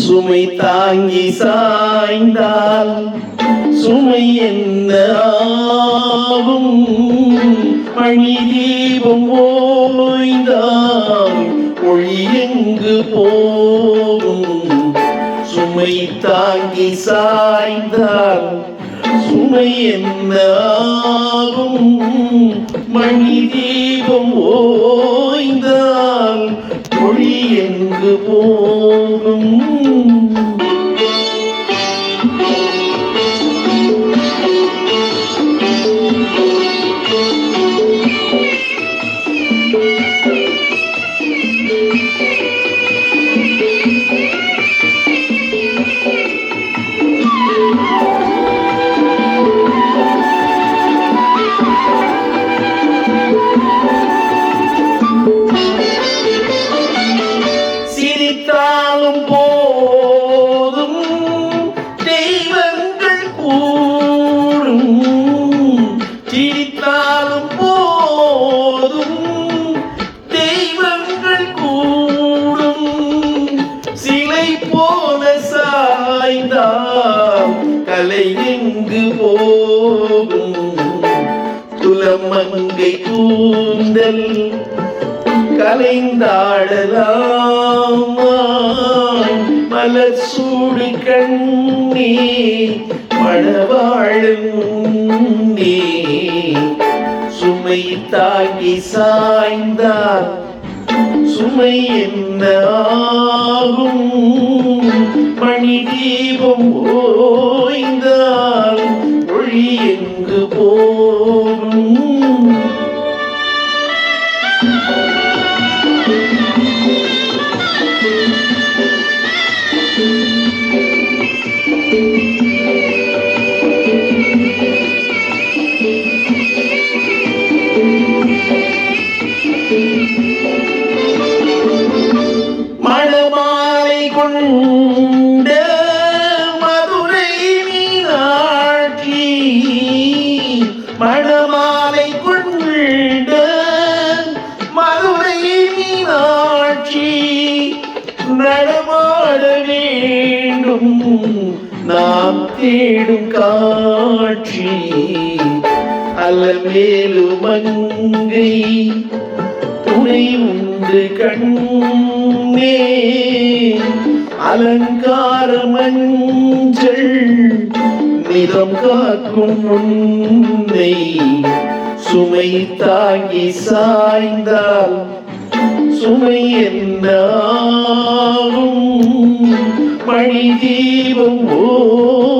சுமை தாங்கி சாய்ந்தால் சுமை என்ன ஆகும்? மணி தீபம் ஓய்ந்தால் ஒளி எங்கு போகும்? சுமை தாங்கி சாய்ந்தால் சுமை என்ன ஆகும்? மணி தீபம் ஓய்ந்தால் ஒளி எங்கு போகும்? சாய்ந்தால் கலை எங்கு போகும்? துலமங்கை கூந்தல் கலைந்தாடலாம். மலர் சூடு கண்ணே மணவாழும் சுமை தாங்கி சாய்ந்தார் சுமை என்ன ஆகும்? எங்கு போகும் மணமாலை கொண்டு நாம் தேடும் காட்சி அலமேலு அங்கை துணை உண்டு கண்ணே அலங்கார மஞ்சள் நிதம் காக்கும் உன்னை சுமை தாங்கி சாய்ந்தால் சுமை என்ன ஆகும்? மணி தீபம் ஓய்ந்தால்